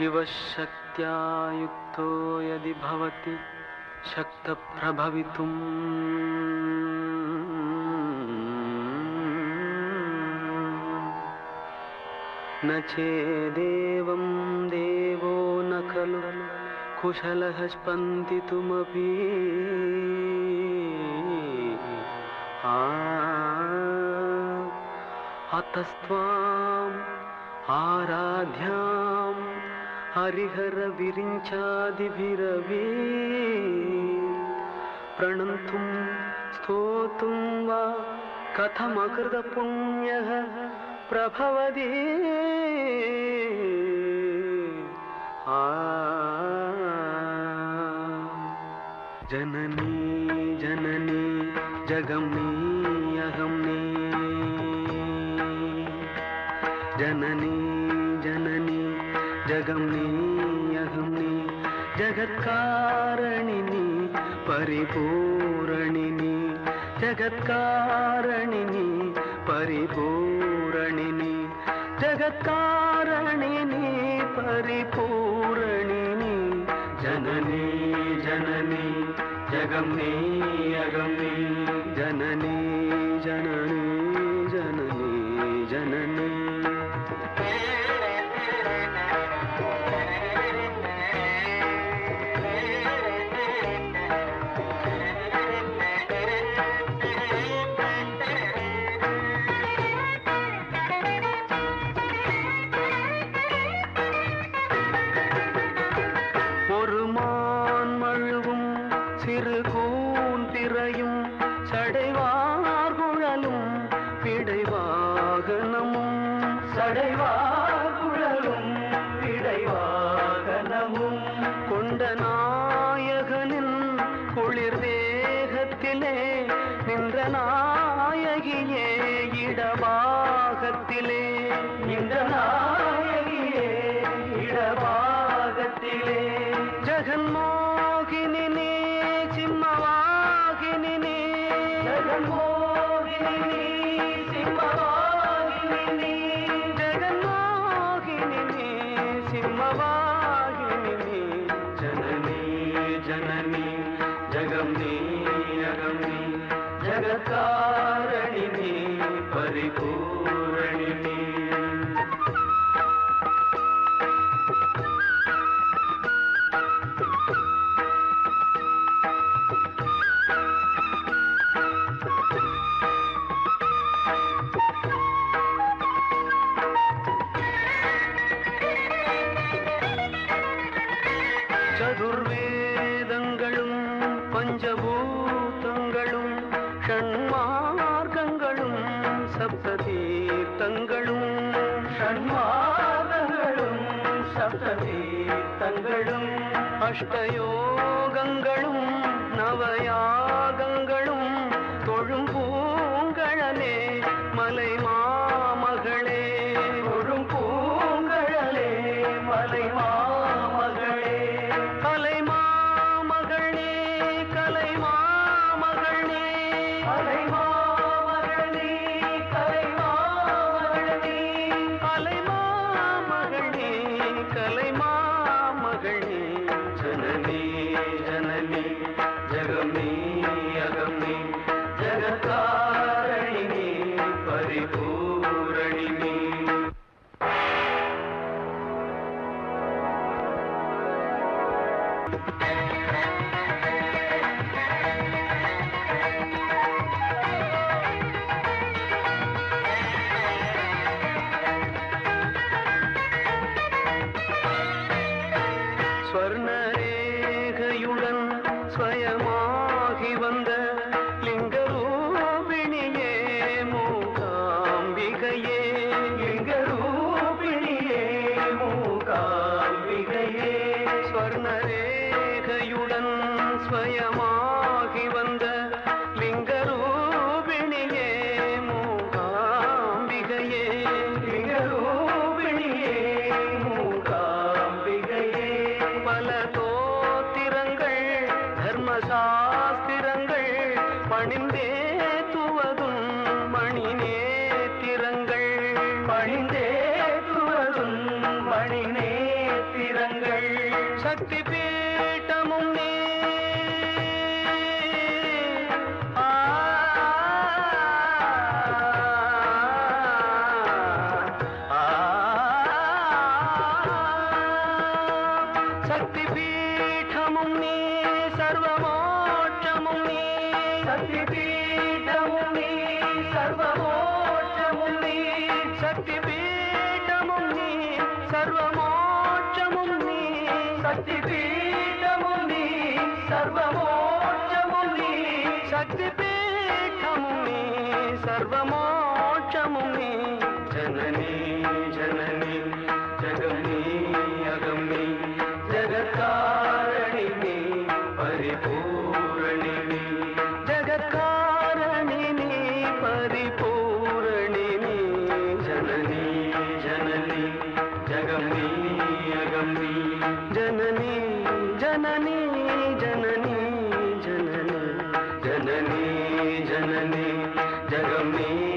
शिवशक्त्या युक्तो यदि भवति शक्तप्रभवितुम्। न चेदेवं देवो न खलु कुशलः स्पन्दितुमपि। अतस्त्वाम् आराध्यां हरिहरविरिञ्चादिभिरवी प्रणन्तुं स्तोतुं वा कथमकृतपुण्यः प्रभवति आ। जननी जननी जगमनी जननी जननी जगम्नी अहम्नी जगत्कारणिनी परिपूरणिनी। जगत्कारणिनी परिपूरणिनी। जगत्कारणिनी परिपूरणिनी। जननी जननी। जगम्नी अगम्नी जननी। சிறு கூந்திரையும் சடைவார் குழலும் பிடைவாகனமும். சடைவார் குழலும் பிடைவாகனமும். கொண்ட நாயகனின் குளிர் தேகத்திலே நின்ற நாயகியே இடபாகத்திலே. நின்ற நாயகியே இடபாகத்திலே. ஜெகன்மோகினி ശംഭോവിനി ശിവഭാഗിനി ஷண்மார்க்கங்களும் சப்ததீர்த்தங்களும். ஷண்மார்க்கங்களும் சப்ததீர்த்தங்களும். அஷ்டயோகங்களும் நவயாகங்களும் ஸ்வர்ணரேகையுடன் ஸ்வயமாகி సర్వమోక్షముని శక్తిపీఠముని సర్వమోక్షముని శక్తిపీఠముని సర్వమోక్షముని శక్తిపీఠ अगमी अगमी जननी जननी जननी जननी। जननी जननी जगमी